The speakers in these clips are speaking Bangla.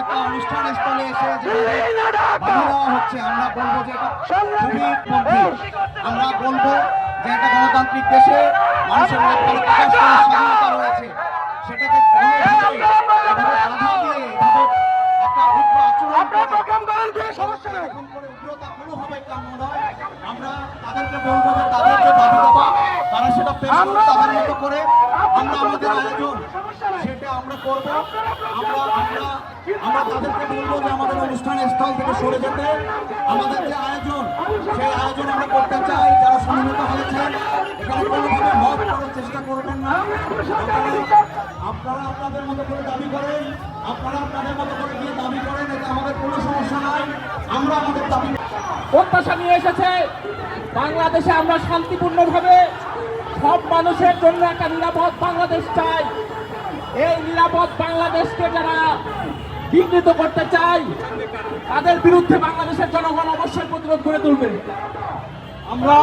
একটা অনুষ্ঠান স্থলে এসে হচ্ছে আমরা বলব যে আমরা বলব যে একটা গণতান্ত্রিক দেশে মানুষের প্রকাশ করার স্বাধীনতা রয়েছে। সেটাকে বাধা দিয়ে এভাবে একটা উগ্র আচরণ আপনারা করে প্রোগ্রাম করেন কোনো সমস্যা নেই। এরকম করে উগ্রতা কোনোভাবে কাম্য নয় আমরা তাদেরকে বলব তাদের মতো করে আমরা আমাদের আয়োজন সেটা আমরা করব। আমরা আমরা আমরা তাদেরকে বলব যে আমাদের অনুষ্ঠান স্থল থেকে সরে যেতে। আমাদের যে আয়োজন সেই আয়োজন আমরা করতে চাই। যারা সম্মিলিত হয়েছেন এখানে কোনোভাবে মত করার চেষ্টা করবেন না। আপনারা আপনারা আপনাদের মতো করে দাবি করেন। আপনারা আপনাদের মতো করে গিয়ে দাবি করেন এটা আমাদের কোনো সমস্যা নাই। আমরা আমাদের দাবি প্রত্যাশা নিয়ে এসেছে। বাংলাদেশে আমরা শান্তিপূর্ণভাবে সব মানুষের জন্য একটা নিরাপদ বাংলাদেশ চাই। এই নিরাপদ বাংলাদেশকে যারা বিঘ্নিত করতে চাই, তাদের বিরুদ্ধে বাংলাদেশের জনগণ অবশ্যই প্রতিরোধ করে তুলবে। আমরা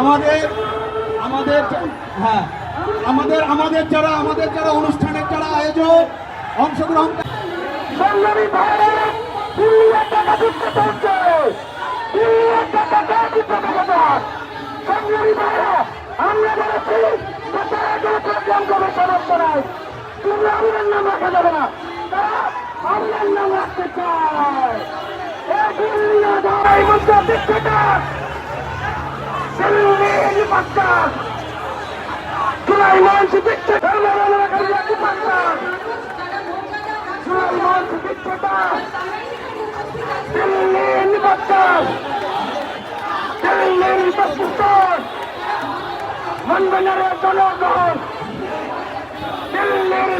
আমাদের আমাদের হ্যাঁ আমাদের আমাদের যারা আমাদের যারা অনুষ্ঠানের যারা আয়োজক, অংশগ্রহণ সংগ্রামী তারা কোনো প্রোগ্রাম করবে সমস্যা নাই কিন্তু আমাদের নাম রাখা যাবে না তারা আমাদের নাম রাখতে চায় এই মধ্যে ডিক্টেটার দিল্লি পাক্কার সুলাইমান ডিক্টেটার পাক্কার সুলাইমান ডিক্টেটার দিল্লির পাক্কার দিল্লির পাকিস্তান মনবেনারের জনগণ দিল্লির